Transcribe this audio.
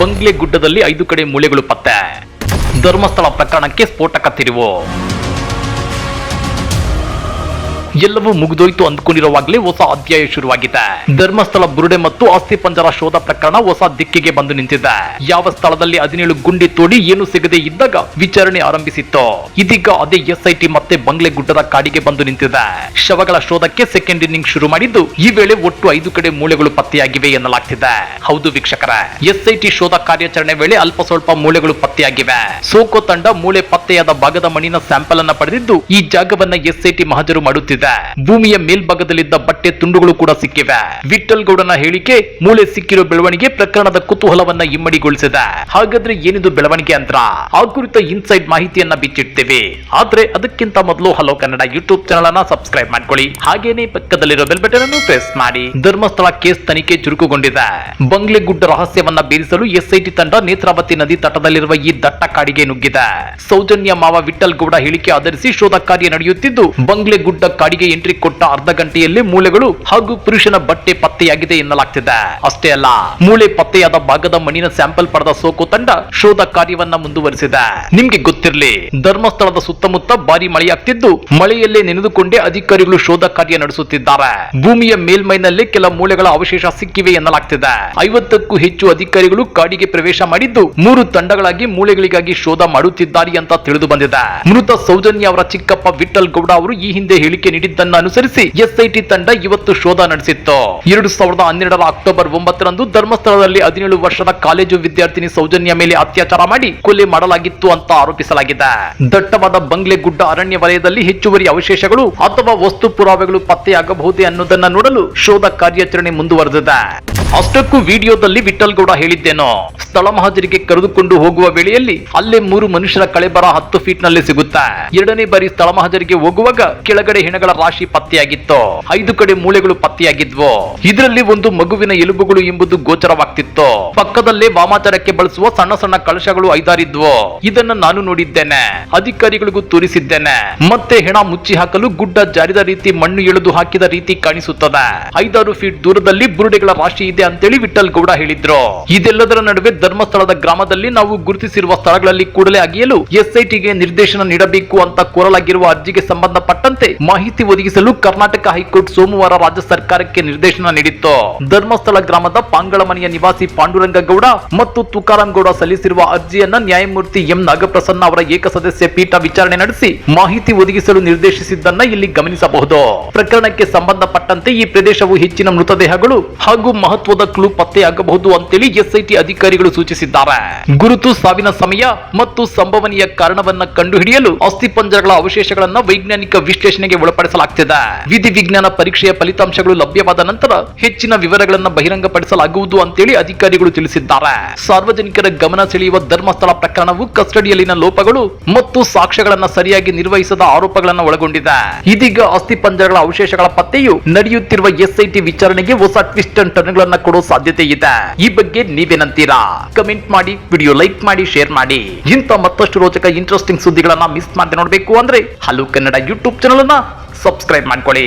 ಬಂಗ್ಲೆ ಗುಡ್ಡದಲ್ಲಿ ಐದು ಕಡೆ ಮೂಳೆಗಳು ಪತ್ತೆ. ಧರ್ಮಸ್ಥಳ ಪ್ರಕರಣಕ್ಕೆ ಸ್ಫೋಟಕ ತಿರುವು. ಎಲ್ಲವೂ ಮುಗಿದೋಯ್ತು ಅಂದ್ಕೊಂಡಿರುವಾಗಲೇ ಹೊಸ ಅಧ್ಯಾಯ ಶುರುವಾಗಿದೆ. ಧರ್ಮಸ್ಥಳ ಬುರುಡೆ ಮತ್ತು ಆಸ್ತಿ ಪಂಜರ ಶೋಧ ಪ್ರಕರಣ ಹೊಸ ದಿಕ್ಕಿಗೆ ಬಂದು ನಿಂತಿದೆ. ಯಾವ ಸ್ಥಳದಲ್ಲಿ ಹದಿನೇಳು ಗುಂಡಿ ತೋಡಿ ಏನು ಸಿಗದೆ ಇದ್ದಾಗ ವಿಚಾರಣೆ ಆರಂಭಿಸಿತ್ತು. ಇದೀಗ ಅದೇ ಎಸ್ಐಟಿ ಮತ್ತೆ ಬಂಗ್ಲೆ ಗುಡ್ಡದ ಕಾಡಿಗೆ ಬಂದು ನಿಂತಿದೆ. ಶವಗಳ ಶೋಧಕ್ಕೆ ಸೆಕೆಂಡ್ ಇನ್ನಿಂಗ್ ಶುರು ಮಾಡಿದ್ದು ಈ ವೇಳೆ ಒಟ್ಟು ಐದು ಕಡೆ ಮೂಳೆಗಳು ಪತ್ತೆಯಾಗಿವೆ ಎನ್ನಲಾಗ್ತಿದೆ. ಹೌದು ವೀಕ್ಷಕರ, ಎಸ್ಐಟಿ ಶೋಧ ಕಾರ್ಯಾಚರಣೆ ವೇಳೆ ಅಲ್ಪ ಸ್ವಲ್ಪ ಮೂಳೆಗಳು ಪತ್ತೆಯಾಗಿವೆ. ಸೋಕೋ ತಂಡ ಮೂಳೆ ಪತ್ತೆಯಾದ ಭಾಗದ ಮಣ್ಣಿನ ಸ್ಯಾಂಪಲ್ ಅನ್ನ ಪಡೆದಿದ್ದು, ಈ ಜಾಗವನ್ನ ಎಸ್ಐಟಿ ಮಹಜರು ಮಾಡುತ್ತಿದೆ. ಭೂಮಿಯ ಮೇಲ್ಭಾಗದಲ್ಲಿದ್ದ ಬಟ್ಟೆ ತುಂಡುಗಳು ಕೂಡ ಸಿಕ್ಕಿವೆ. ವಿಠಲ್ ಗೌಡನ ಹೇಳಿಕೆ, ಮೂಳೆ ಸಿಕ್ಕಿರೋ ಬೆಳವಣಿಗೆ ಪ್ರಕರಣದ ಕುತೂಹಲವನ್ನ ಇಮ್ಮಡಿಗೊಳಿಸಿದೆ. ಹಾಗಾದ್ರೆ ಏನಿದು ಬೆಳವಣಿಗೆ ಅಂತ ಆ ಕುರಿತ ಇನ್ಸೈಡ್ ಮಾಹಿತಿಯನ್ನ ಬಿಚ್ಚಿಡ್ತೇವೆ. ಆದ್ರೆ ಅದಕ್ಕಿಂತ ಮೊದಲು ಹಲೋ ಕನ್ನಡ ಯೂಟ್ಯೂಬ್ ಚಾನಲ್ ಅನ್ನ ಸಬ್ಸ್ಕ್ರೈಬ್ ಮಾಡ್ಕೊಳ್ಳಿ. ಹಾಗೇನೆ ಪಕ್ಕದಲ್ಲಿರೋ ಬೆಲ್ ಬಟನ್ ಅನ್ನು ಪ್ರೆಸ್ ಮಾಡಿ. ಧರ್ಮಸ್ಥಳ ಕೇಸ್ ತನಿಖೆ ಚುರುಕುಗೊಂಡಿದೆ. ಬಂಗ್ಲೆಗುಡ್ಡ ರಹಸ್ಯವನ್ನ ಬೀರಿಸಲು ಎಸ್ಐಟಿ ತಂಡ ನೇತ್ರಾವತಿ ನದಿ ತಟದಲ್ಲಿರುವ ಈ ದಟ್ಟ ಕಾಡಿಗೆ ನುಗ್ಗಿದೆ. ಸೌಜನ್ಯ ಮಾವ ವಿಠಲ್ ಗೌಡ ಹೇಳಿಕೆ ಆಧರಿಸಿ ಶೋಧ ಕಾರ್ಯ ನಡೆಯುತ್ತಿದ್ದು ಬಂಗ್ಲೆಗುಡ್ಡ ಕಾಡಿಗೆ ಎಂಟ್ರಿ ಕೊಟ್ಟ ಅರ್ಧ ಗಂಟೆಯಲ್ಲಿ ಮೂಳೆಗಳು ಹಾಗೂ ಪುರುಷನ ಬಟ್ಟೆ ಪತ್ತೆಯಾಗಿದೆ ಎನ್ನಲಾಗ್ತಿದೆ. ಅಷ್ಟೇ ಅಲ್ಲ ಮೂಳೆ ಪತ್ತೆಯಾದ ಭಾಗದ ಮಣ್ಣಿನ ಸ್ಯಾಂಪಲ್ ಪಡೆದ ಸೋಕು ತಂಡ ಶೋಧ ಕಾರ್ಯವನ್ನ ಮುಂದುವರಿಸಿದೆ. ನಿಮ್ಗೆ ಗೊತ್ತಿರಲಿ, ಧರ್ಮಸ್ಥಳದ ಸುತ್ತಮುತ್ತ ಭಾರಿ ಮಳೆಯಾಗ್ತಿದ್ದು, ಮಳೆಯಲ್ಲೇ ನೆನೆದುಕೊಂಡೇ ಅಧಿಕಾರಿಗಳು ಶೋಧ ಕಾರ್ಯ ನಡೆಸುತ್ತಿದ್ದಾರೆ. ಭೂಮಿಯ ಮೇಲ್ಮೈನಲ್ಲಿ ಕೆಲ ಮೂಳೆಗಳ ಅವಶೇಷ ಸಿಕ್ಕಿವೆ ಎನ್ನಲಾಗ್ತಿದೆ. ಐವತ್ತಕ್ಕೂ ಹೆಚ್ಚು ಅಧಿಕಾರಿಗಳು ಕಾಡಿಗೆ ಪ್ರವೇಶ ಮಾಡಿದ್ದು, ಮೂರು ತಂಡಗಳಾಗಿ ಮೂಳೆಗಳಿಗಾಗಿ ಶೋಧ ಮಾಡುತ್ತಿದ್ದಾರೆ ಅಂತ ತಿಳಿದು ಬಂದಿದೆ ಮೃತ ಸೌಜನ್ಯ ಅವರ ಚಿಕ್ಕಪ್ಪ ವಿಠಲ್ ಗೌಡ ಅವರು ಈ ಹಿಂದೆ ಹೇಳಿಕೆ ನೀಡಿದ್ದನ್ನು ಅನುಸರಿಸಿ ಎಸ್ಐಟಿ ತಂಡ ಇವತ್ತು ಶೋಧ ನಡೆಸಿತ್ತು. ಎರಡು ಸಾವಿರದ ಹನ್ನೆರಡರ ಅಕ್ಟೋಬರ್ ಒಂಬತ್ತರಂದು ಧರ್ಮಸ್ಥಳದಲ್ಲಿ ಹದಿನೇಳು ವರ್ಷದ ಕಾಲೇಜು ವಿದ್ಯಾರ್ಥಿನಿ ಸೌಜನ್ಯ ಮೇಲೆ ಅತ್ಯಾಚಾರ ಮಾಡಿ ಕೊಲೆ ಮಾಡಲಾಗಿತ್ತು ಅಂತ ಆರೋಪಿಸಲಾಗಿದೆ. ದಟ್ಟವಾದ ಬಂಗ್ಲೆ ಗುಡ್ಡ ಅರಣ್ಯ ವಲಯದಲ್ಲಿ ಹೆಚ್ಚುವರಿ ಅವಶೇಷಗಳು ಅಥವಾ ವಸ್ತು ಪುರಾವೆಗಳು ಪತ್ತೆಯಾಗಬಹುದೇ ಅನ್ನೋದನ್ನ ನೋಡಲು ಶೋಧ ಕಾರ್ಯಾಚರಣೆ ಮುಂದುವರೆದಿದೆ. ಅಷ್ಟಕ್ಕೂ ವಿಡಿಯೋದಲ್ಲಿ ವಿಠಲ್ ಗೌಡ ಹೇಳಿದ್ದೇನೋ ಸ್ಥಳ ಮಹಾಜರಿಗೆ ಕರೆದುಕೊಂಡು ಹೋಗುವ ವೇಳೆಯಲ್ಲಿ ಅಲ್ಲೇ ಮೂರು ಮನುಷ್ಯರ ಕಳೆಬರ ಹತ್ತು ಫೀಟ್ನಲ್ಲಿ ಸಿಗುತ್ತೆ? ಎರಡನೇ ಬಾರಿ ಸ್ಥಳ ಮಹಾಜರಿಗೆ ಹೋಗುವಾಗ ಕೆಳಗಡೆ ಹೆಣಗಳ ರಾಶಿ ಪತ್ತೆಯಾಗಿತ್ತು? ಐದು ಕಡೆ ಮೂಳೆಗಳು ಪತ್ತೆಯಾಗಿದ್ವು? ಇದರಲ್ಲಿ ಒಂದು ಮಗುವಿನ ಎಲುಬುಗಳು ಎಂಬುದು ಗೋಚರವಾಗ್ತಿತ್ತು? ಪಕ್ಕದಲ್ಲೇ ವಾಮಾಚಾರಕ್ಕೆ ಬಳಸುವ ಸಣ್ಣ ಸಣ್ಣ ಕಳಶಗಳು ಐದಾರಿದ್ವು? ಇದನ್ನ ನಾನು ನೋಡಿದ್ದೇನೆ, ಅಧಿಕಾರಿಗಳಿಗೂ ತೋರಿಸಿದ್ದೇನೆ. ಮತ್ತೆ ಹೆಣ ಮುಚ್ಚಿ ಹಾಕಲು ಗುಡ್ಡ ಜಾರಿದ ರೀತಿ ಮಣ್ಣು ಎಳೆದು ಹಾಕಿದ ರೀತಿ ಕಾಣಿಸುತ್ತದೆ. ಐದಾರು ಫೀಟ್ ದೂರದಲ್ಲಿ ಬುರುಡೆಗಳ ರಾಶಿ ಇದೆ ಅಂತೇಳಿ ವಿಠಲ್ ಗೌಡ ಹೇಳಿದ್ರು. ಇದೆಲ್ಲದರ ನಡುವೆ ಧರ್ಮಸ್ಥಳದ ಗ್ರಾಮದಲ್ಲಿ ನಾವು ಗುರುತಿಸಿರುವ ಸ್ಥಳಗಳಲ್ಲಿ ಕೂಡಲೇ ಅಗೆಯಲು ಎಸ್ಐಟಿಗೆ ನಿರ್ದೇಶನ ನೀಡಬೇಕು ಅಂತ ಕೋರಲಾಗಿರುವ ಅರ್ಜಿಗೆ ಸಂಬಂಧಪಟ್ಟಂತೆ ಮಾಹಿತಿ ಒದಗಿಸಲು ಕರ್ನಾಟಕ ಹೈಕೋರ್ಟ್ ಸೋಮವಾರ ರಾಜ್ಯ ಸರ್ಕಾರಕ್ಕೆ ನಿರ್ದೇಶನ ನೀಡಿತ್ತು. ಧರ್ಮಸ್ಥಳ ಗ್ರಾಮದ ಪಾಂಗಳಮನೆಯ ನಿವಾಸಿ ಪಾಂಡುರಂಗ ಗೌಡ ಮತ್ತು ತುಕಾರಾಂ ಗೌಡ ಸಲ್ಲಿಸಿರುವ ಅರ್ಜಿಯನ್ನ ನ್ಯಾಯಮೂರ್ತಿ ಎಂ ನಾಗಪ್ರಸನ್ನ ಅವರ ಏಕಸದಸ್ಯ ಪೀಠ ವಿಚಾರಣೆ ನಡೆಸಿ ಮಾಹಿತಿ ಒದಗಿಸಲು ನಿರ್ದೇಶಿಸಿದ್ದನ್ನ ಇಲ್ಲಿ ಗಮನಿಸಬಹುದು. ಪ್ರಕರಣಕ್ಕೆ ಸಂಬಂಧಪಟ್ಟಂತೆ ಈ ಪ್ರದೇಶವು ಹೆಚ್ಚಿನ ಮೃತದೇಹಗಳು ಹಾಗೂ ಮಹತ್ವದ ಕ್ಲೂ ಪತ್ತೆಯಾಗಬಹುದು ಅಂತೇಳಿ ಎಸ್ಐಟಿ ಅಧಿಕಾರಿಗಳು ಸೂಚಿಸಿದ್ದಾರೆ. ಗುರುತು ಸಾವಿನ ಸಮಯ ಮತ್ತು ಸಂಭವನೀಯ ಕಾರಣವನ್ನ ಕಂಡುಹಿಡಿಯಲು ಅಸ್ಥಿಪಂಜರಗಳ ಅವಶೇಷಗಳನ್ನ ವೈಜ್ಞಾನಿಕ ವಿಶ್ಲೇಷಣೆಗೆ ಒಳಪಡಿಸಲಾಗುತ್ತಿದೆ ವಿಧಿ ವಿಜ್ಞಾನ ಪರೀಕ್ಷೆಯ ಫಲಿತಾಂಶಗಳು ಲಭ್ಯವಾದ ನಂತರ ಹೆಚ್ಚಿನ ವಿವರಗಳನ್ನ ಬಹಿರಂಗಪಡಿಸಲಾಗುವುದು ಅಂತೇಳಿ ಅಧಿಕಾರಿಗಳು ತಿಳಿಸಿದ್ದಾರೆ. ಸಾರ್ವಜನಿಕರ ಗಮನ ಸೆಳೆಯುವ ಧರ್ಮಸ್ಥಳ ಪ್ರಕರಣವು ಕಸ್ಟಡಿಯಲ್ಲಿನ ಲೋಪಗಳು ಮತ್ತು ಸಾಕ್ಷ್ಯಗಳನ್ನ ಸರಿಯಾಗಿ ನಿರ್ವಹಿಸದ ಆರೋಪಗಳನ್ನ ಒಳಗೊಂಡಿದೆ. ಇದೀಗ ಅಸ್ಥಿಪಂಜರಗಳ ಅವಶೇಷಗಳ ಪತ್ತೆಯು ನಡೆಯುತ್ತಿರುವ ಎಸ್ಐಟಿ ವಿಚಾರಣೆಗೆ ಹೊಸ ಟ್ವಿಸ್ಟ್ ಅಂಡ್ ಟರ್ನ್ಗಳನ್ನ ಕೊಡೋ ಸಾಧ್ಯತೆ ಇದೆ. ಈ ಬಗ್ಗೆ ನೀವೇನಂತೀರಾ? ಕಮೆಂಟ್ ಮಾಡಿ ವಿಡಿಯೋ ಲೈಕ್ ಮಾಡಿ ಶೇರ್ ಮಾಡಿ. ಇಂಥ ಮತ್ತಷ್ಟು ರೋಚಕ ಇಂಟ್ರೆಸ್ಟಿಂಗ್ ಸುದ್ದಿಗಳನ್ನ ಮಿಸ್ ಮಾಡದೆ ನೋಡಬೇಕು ಅಂದ್ರೆ ಹಲೋ ಕನ್ನಡ ಯೂಟ್ಯೂಬ್ ಚಾನಲ್ ಅನ್ನ ಸಬ್ಸ್ಕ್ರೈಬ್ ಮಾಡ್ಕೊಳ್ಳಿ.